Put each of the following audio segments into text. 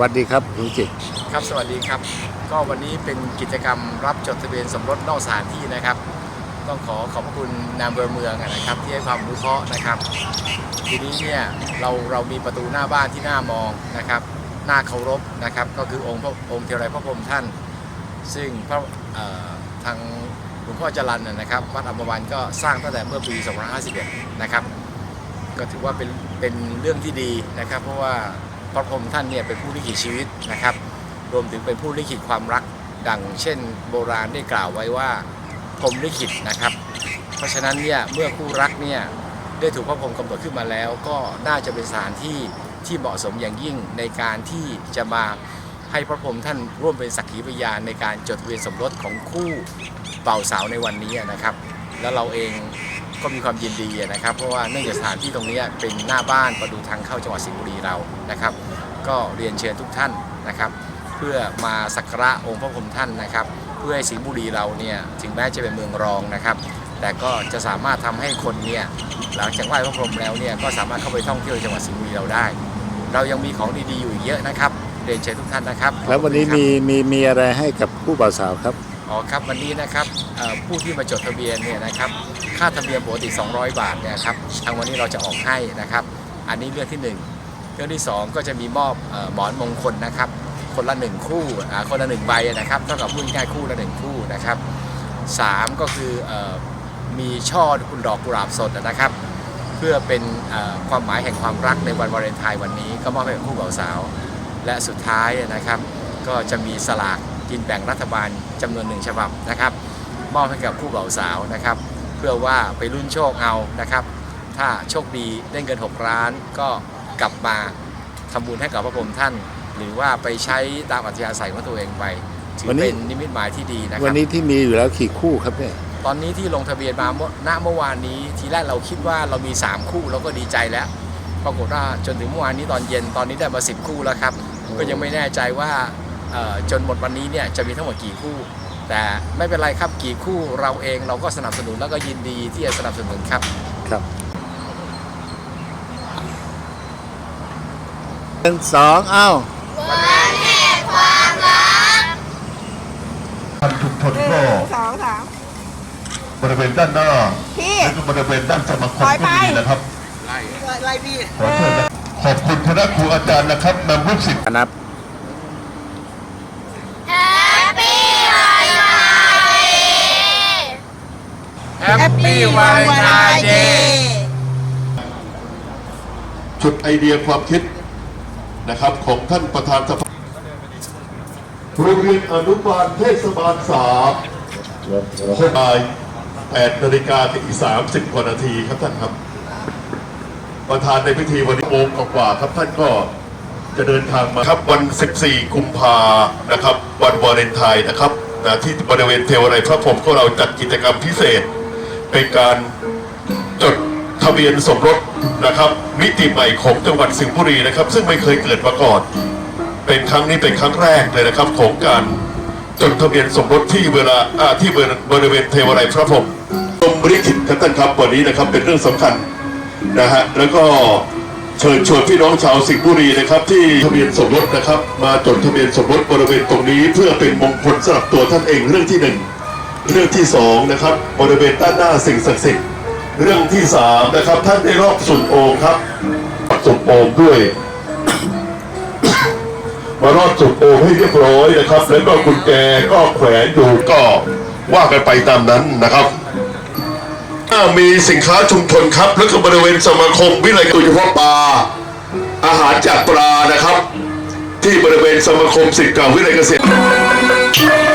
วัสดีครับลุงจิตครับสวัสดีครับ ก็วันนี้เป็นกิจกรรมรับจดทะเบียนสมรสนอกสถานที่นะครับ ต้องขอขอบพระคุณนามเบอร์เมืองนะครับ ที่ให้ความอนุเคราะห์นะครับ ทีนี้เนี่ยเราเรามีประตูหน้าบ้านที่น่ามองนะครับน่าเคารพนะครับ ก็คือองค์พระองค์เทวไรพระพรหมท่าน ซึ่งพระทางหลวงพ่อจรันนะนะครับวัดอัมพวันก็สร้างตั้งแต่เมื่อปี2551 นะครับ ก็ถือว่าเป็นเป็นเรื่องที่ดีนะครับ เพราะว่า พระพรหมท่านเนี่ยเป็นผู้ลิขิตชีวิตนะครับ รวมถึงเป็นผู้ลิขิตความรักดังเช่นโบราณได้กล่าวไว้ว่าพรหมลิขิตนะครับ เพราะฉะนั้นเนี่ยเมื่อคู่รักเนี่ยได้ถูกพระพรหมกำหนดขึ้นมาแล้ว ก็น่าจะเป็นสถานที่ที่เหมาะสมอย่างยิ่งในการที่จะมาให้พระพรหมท่านร่วมเป็นสักขีพยานในการจดทะเบียนสมรสของคู่เป่าสาวในวันนี้นะครับ แล้วเราเอง ก็มีความยินดีนะครับ เพราะว่าเนื่องจากสถานที่ตรงนี้เป็นหน้าบ้านประตูทางเข้าจังหวัดสิงห์บุรีเรานะครับ ก็เรียนเชิญทุกท่านนะครับ เพื่อมาสักการะองค์พระพรหมท่านนะครับ เพื่อให้สิงห์บุรีเราเนี่ยถึงแม้จะเป็นเมืองรองนะครับ แต่ก็จะสามารถทำให้คนเนี่ยหลังจากไหว้พระพรหมแล้วเนี่ยก็สามารถเข้าไปท่องเที่ยวจังหวัดสิงห์บุรีเราได้ เรายังมีของดีๆอยู่อีกเยอะนะครับเรียนเชิญทุกท่านนะครับ แล้ววันนี้มีมีมีอะไรให้กับผู้บ่าวสาวครับ อ๋อครับวันนี้นะครับผู้ที่มาจดทะเบียนเนี่ยนะครับค่าธรรมเนียมปกติ 200 บาทเนี่ยครับทางวันนี้เราจะออกให้นะครับ อันนี้เรื่องที่หนึ่งเรื่องที่สองก็จะมีมอบเอ่อหมอนมงคลนะครับ คนละหนึ่งคู่คนละหนึ่งใบนะครับเท่ากับพูดง่ายคู่ละหนึ่งคู่นะครับสามก็คืออมีช่อคุณดอกกุหลาบสดนะครับ เพื่อเป็นความหมายแห่งความรักในวันวาเลนไทน์วันนี้ก็มอบให้กับคู่บ่าวสาว และสุดท้ายนะครับ ก็จะมีสลากกินแบ่งรัฐบาล จำนวนหนึ่งฉบับนะครับมอบให้กับคู่บ่าวสาวนะครับ เพื่อว่าไปรุ่นโชคเอานะครับ ถ้าโชคดีได้เงิน 6 ล้านก็กลับมาทำบุญให้กับพระพรหมท่าน หรือว่าไปใช้ตามอัธยาศัยของตัวเองไปถือวันนี้เป็นนิมิตหมายที่ดีนะควัรันบนี้ที่มีอยู่แล้วกี่คู่ครับเนี่ยตอนนี้ที่ลงทะเบียนมาเมื่อณเมื่อวานนี้ ทีแรกเราคิดว่าเรามี 3 คู่เราก็ดีใจแล้ว ปรากฏว่าจนถึงเมื่อวานนี้ตอนเย็นตอนนี้ได้มา10 คู่แล้วครับ ก็ยังไม่แน่ใจว่าเอ่อ จนหมดวันนี้เนี่ยจะมีทั้งหมดกี่คู่ แต่ไม่เป็นไรครับกี่คู่เราเองเราก็สนับสนุนแล้วก็ยินดีที่จะสนับสนุนครับครับหนึ่งสองเอ้าท่านทุกคนหนึ่ก็งสองสามบริเวณด้านหน้าพี่และก็บริเวณด้านสมาคมถอยก็ไปดีนะครับไล่พี่ขอเชิญนะขอบคุณคณะครูอาจารย์นะครับนำลูกศิษย์นับ Happy Valentine Day ชุดไอเดียความคิดนะครับของท่านประธานสภาโรงเรียนอนุบาลเทศบาลสามหกบ่ายแปดนาฬิกาถึงอีกสามสิบกว่านาทีครับท่านครับ ประธานในพิธีวันนี้โมงกว่าครับท่านก็จะเดินทางมาครับวัน 14 กุมภานะครับ วันวาเลนไทน์นะครับนะที่บริเวณเทวไรพระพรหมก็เราจัดกิจกรรมพิเศษ เป็นการจดทะเบียนสมรสนะครับมิติใหม่ของจังหวัดสิงห์บุรีนะครับ ซึ่งไม่เคยเกิดมาก่อน เป็นครั้งนี้เป็นครั้งแรกเลยนะครับ ของการจดทะเบียนสมรสที่เวลาอาที่บริเวณเทวไรพระพรหมตรงบริขิตครับท่านครับวันนี้นะครับเป็นเรื่องสำคัญนะฮะแล้วก็เชิญชวนพี่น้องชาวสิงห์บุรีนะครับที่ทะเบียนสมรสนะครับ มาจดทะเบียนสมรสบริเวณตรงนี้ เพื่อเป็นมงคลสำหรับตัวท่านเองเรื่องที่หนึ่ง เรื่องที่สองนะครับบริเวณด้านหน้าสิ่งศักดิ์สิทธิ์เรื่องที่สามนะครับ ท่านได้รอบสุดโองครับสุดโองด้วยมารอดสุดโองให้เรียบร้อยนะครับ แล้วก็กุญแจก็แขวนอยู่ก็ว่ากันไปตามนั้นนะครับมีสินค้าชุมชนครับ แล้วก็บริเวณสมาคมวิเลยโดยเฉพาะปลาอาหารจากปลานะครับ ที่บริเวณสมาคมสิทธิ์เก่าวิเลยเกษตร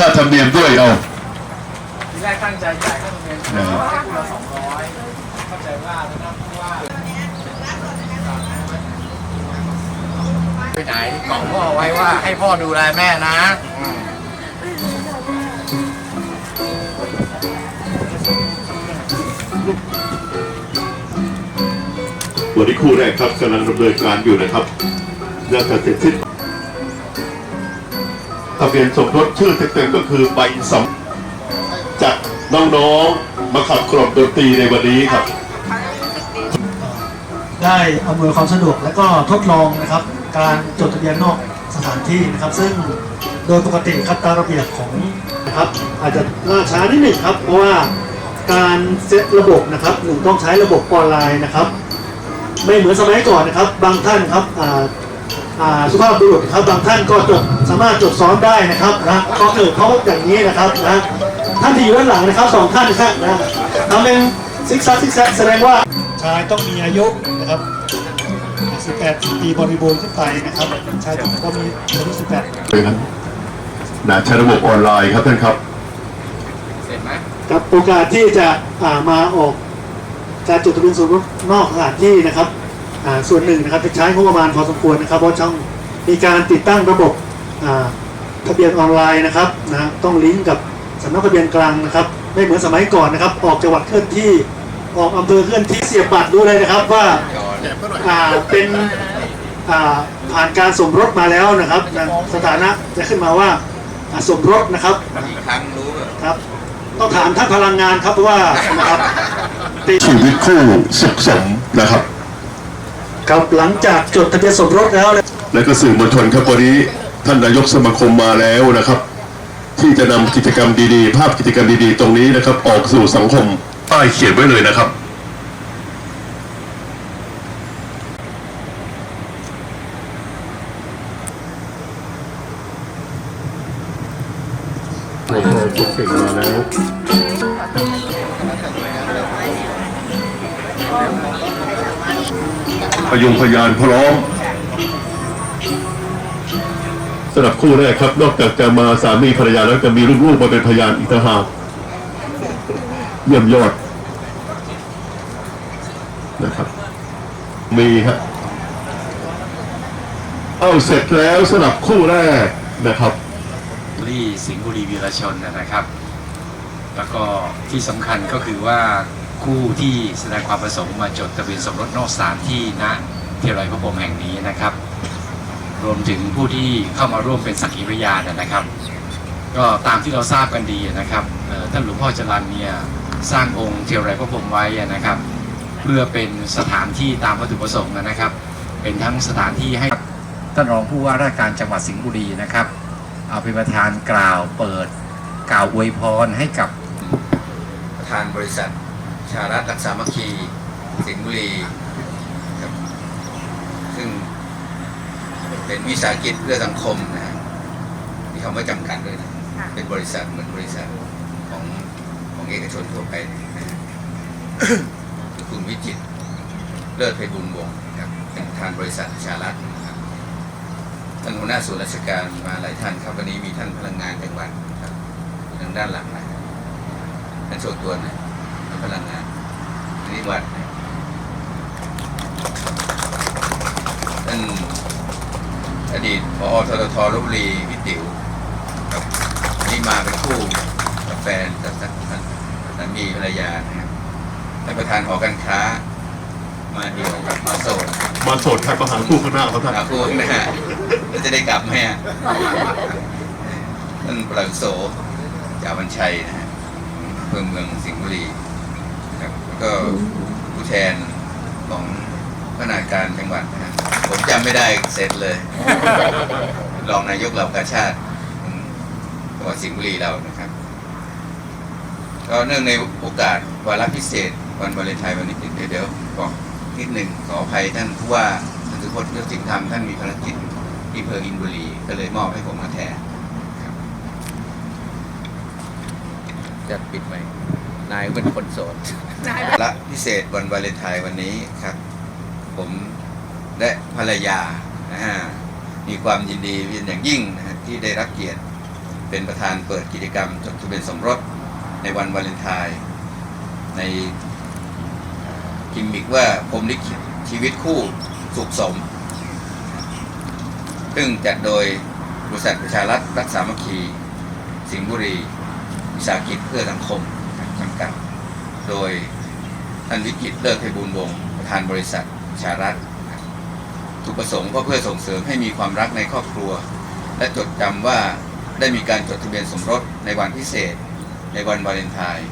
ค่าธรรมเนียมด้วยเอาทีแรกตั้งใจจ่ายค่าธรรมเนียมให้คู่ละสองร้อยเข้าใจว่านะครับเพราะว่าไปไหนกล่องพ่อไว้ว่าให้พ่อดูแลแม่นะอืมวันนี้คู่แรกครับกำลังดำเนินการอยู่นะครับน่าจะเสร็จสิ้น ทะเบียนสมรสชื่อเต็มๆก็คือใบสำจากน้องๆมาขับกล่อมดนตรีในวันนี้ครับ ได้อำนวยความสะดวกและก็ทดลองนะครับ การจดทะเบียนนอกสถานที่นะครับ ซึ่งโดยปกติครับตามระเบียบของนะครับ อาจจะล่าช้านิดหนึ่งครับ เพราะว่าการเซตระบบนะครับหนึ่งต้องใช้ระบบออนไลน์นะครับ ไม่เหมือนสมัยก่อนนะครับ บางท่านครับอ่า สุภาพบุรุษครับบางท่านก็จดสามารถจดซ้อนได้นะครับนะก็เกิดเขาอย่างนี้นะครับนะท่านที่อยู่ด้านหลังนะครับสองท่านนะครับนะทำเป็นซิกซักซิกแซกแสดงว่าชายต้องมีอายุนะครับ18ปีบริบูรณ์ขึ้นไปนะครับชายต้องมีอายุ18เลยนะนะใช้ระบบออนไลน์ครับท่านครับเสร็จไหมครับโอกาสที่จะอ่ามาออกการจดทะเบียนสมรสนอกสถานที่นะครับอ่า ส่วนหนึ่งนะครับจะใช้งบประมาณพอสมควรนะครับเพราะช่องมีการติดตั้งระบบอ่าทะเบียนออนไลน์นะครับนะต้องลิงก์กับสำนักทะเบียนกลางนะครับ ไม่เหมือนสมัยก่อนนะครับ ออกจังหวัดเคลื่อนที่ออกอำเภอเคลื่อนที่เสียบบัตรดูเลยนะครับว่าอ่าเป็นอ่าผ่านการสมรสมาแล้วนะครับนะสถานะจะขึ้นมาว่าอ่าสมรสนะครับอีกครั้งรู้ครับต้องถามท่านพลังงานครับเพราะว่านะครับติดชีวิตคู่สุขสมนะครับ ครับหลังจากจดทะเบียนสมรสแล้วเนี่ยและก็สื่อมวลชนครับวันนี้ท่านนายกสมาคมมาแล้วนะครับ ที่จะนำกิจกรรมดีๆ ภาพกิจกรรมดีๆ ตรงนี้นะครับ ออกสู่สังคมป้ายเขียนไว้เลยนะครับ โอ้โหทุกสิ่งมาแล้ว พยงพยานพร้อมสำหรับคู่แรกครับ นอกจากจะมาสามีภรรยาแล้วจะมีลูกๆมาเป็นพยานอีกต่างหากเยี่ยมยอดนะครับ มีฮะเอาเสร็จแล้วสำหรับคู่แรกนะครับที่สิงห์บุรีวีรชนนะครับ แล้วก็ที่สำคัญก็คือว่า คู่ที่แสดงความประสงค์มาจดทะเบียนสมรสนอกสถานที่ณเทวไรพระพรหมแห่งนี้นะครับ รวมถึงผู้ที่เข้ามาร่วมเป็นสักขีพยานนะครับ ก็ตามที่เราทราบกันดีนะครับท่านหลวงพ่อจรันเนี่ยสร้างองค์เทวไรพระพรหมไว้นะครับ เพื่อเป็นสถานที่ตามวัตถุประสงค์นะครับ เป็นทั้งสถานที่ให้ท่านรองผู้ว่าราชการจังหวัดสิงห์บุรีนะครับ เอาเป็นประธานกล่าวเปิดกล่าวอวยพรให้กับประธานบริษัท ชารัฐรักษามัคคีสิงห์บุรีครับซึ่งเป็นวิสาหกิจเพื่อสังคมนะฮะมีคำว่าจำกัดด้วยนะเป็นบริษัทเหมือนบริษัทของของเอกชนทั่วไปนะฮะคือคุณวิจิตรเลิศไพบุญวงศ์ครับเป็นประธานบริษัทชารัฐนะครับท่านหัวหน้าส่วนราชการมาหลายท่านครับวันนี้มีท่านพลังงานจังหวัดครับอยู่ทางด้านหลังนะท่านโชว์ตัวนะพลังงาน นิวัฒน์ท่านอดีตพอทททลบบุรีพี่ติ๋วครับนี่มาเป็นคู่กับแฟนกับท่านสามีภรรยานะครับท่านประธานหอการค้า มาเดียวกับมาโสดมาโสดครับประหารคู่ข้างหน้าครับท่านหาคู่นะฮะแล้วจะได้กลับไหมฮะท่านปลังโสจาวันชัยนะฮะเพิ่มเมืองสิงห์บุรีครับแล้ว ก็ผู้แทนของพนาการจังหวัดนะฮะผมจำไม่ได้เสร็จเลย รองนายกเหล่ากาชาติของจังหวัดสิงห์บุรีเรานะครับ ก็เนื่องในโอกาสวาระพิเศษ วันวาเลนไทน์วันนี้เดี๋ยวเดี๋ยวบอกนิดหนึ่งขออภัยท่านผู้ว่าท่านสุพจน์เลือกสิ่งธรรมท่านมีภารกิจที่อำเพออินบุรี ก็เลยมอบให้ผมมาแทนจะปิดไหม นายเป็นคนโสด และพิเศษวันวาเลนไทน์วันนี้ครับ ผมและภรรยานะฮะมีความยินดีเป็นอย่างยิ่งนะฮะที่ได้รับเกียรติเป็นประธานเปิดกิจกรรมจดทะเบียนสมรสในวันวาเลนไทน์ในกิมมิกว่าผมลิขิตชีวิตคู่สุขสม ซึ่งจัดโดยบริษัทประชารัฐรักษามัคคี สิงห์บุรี วิสาหกิจเพื่อสังคม จำกัด โดยท่านวิกิตเลิศไพบูลวงศ์ประธานบริษัทชารัฐถูกประสงค์ก็เพื่อส่งเสริมให้มีความรักในครอบครัว และจดจำว่าได้มีการจดทะเบียนสมรสในวันพิเศษ ในวันวาเลนไทน์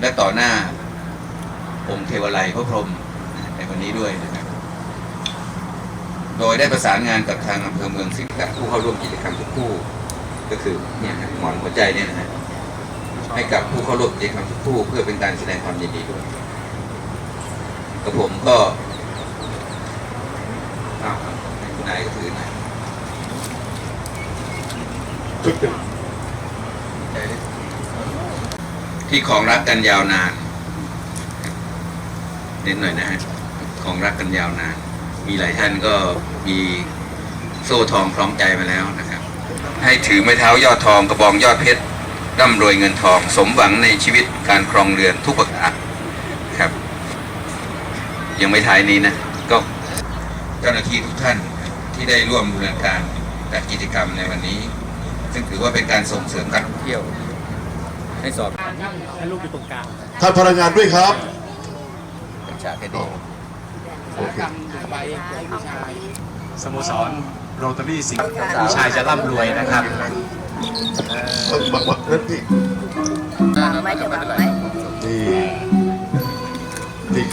และต่อหน้าองค์เทวไลพระพรหมในวันนี้ด้วยนะครับ โดยได้ประสานงานกับทางอำเภอเมืองสิงห์ผู้เข้าร่วมกิจกรรมทุกคู่ ก็คือเนี่ยฮะหมอนหัวใจเนี่ยนะฮะ ให้กับผู้เข้าร่วมกิจกรรมทุกคู่เพื่อเป็นการแสดงความยินดีด้วยกับผมก็อ้าวคุณนายก็ถือหน่อยชุดหนึ่งที่ของรักกันยาวนานเน้นหน่อยนะฮะของรักกันยาวนาน มีหลายท่านก็มีโซ่ทองคล้องใจมาแล้วนะครับ ให้ถือไม้เท้ายอดทองกระบองยอดเพชร ร่ำรวยเงินทอง สมหวังในชีวิตการครองเรือนทุกประการครับ ยังไม่ท้ายนี้นะ ก็เจ้าหน้าที่ทุกท่านที่ได้ร่วมดำเนินการจัดกิจกรรมในวันนี้ ซึ่งถือว่าเป็นการส่งเสริมการท่องเที่ยว ให้สอบท่านพนักงานด้วยครับเป็นฉากให้ดีสโมสรโรตารี่สิงห์ผู้ชายจะร่ำรวยนะครับ บักบักนั่นพี่ วางไว้จะวางไว้ นี่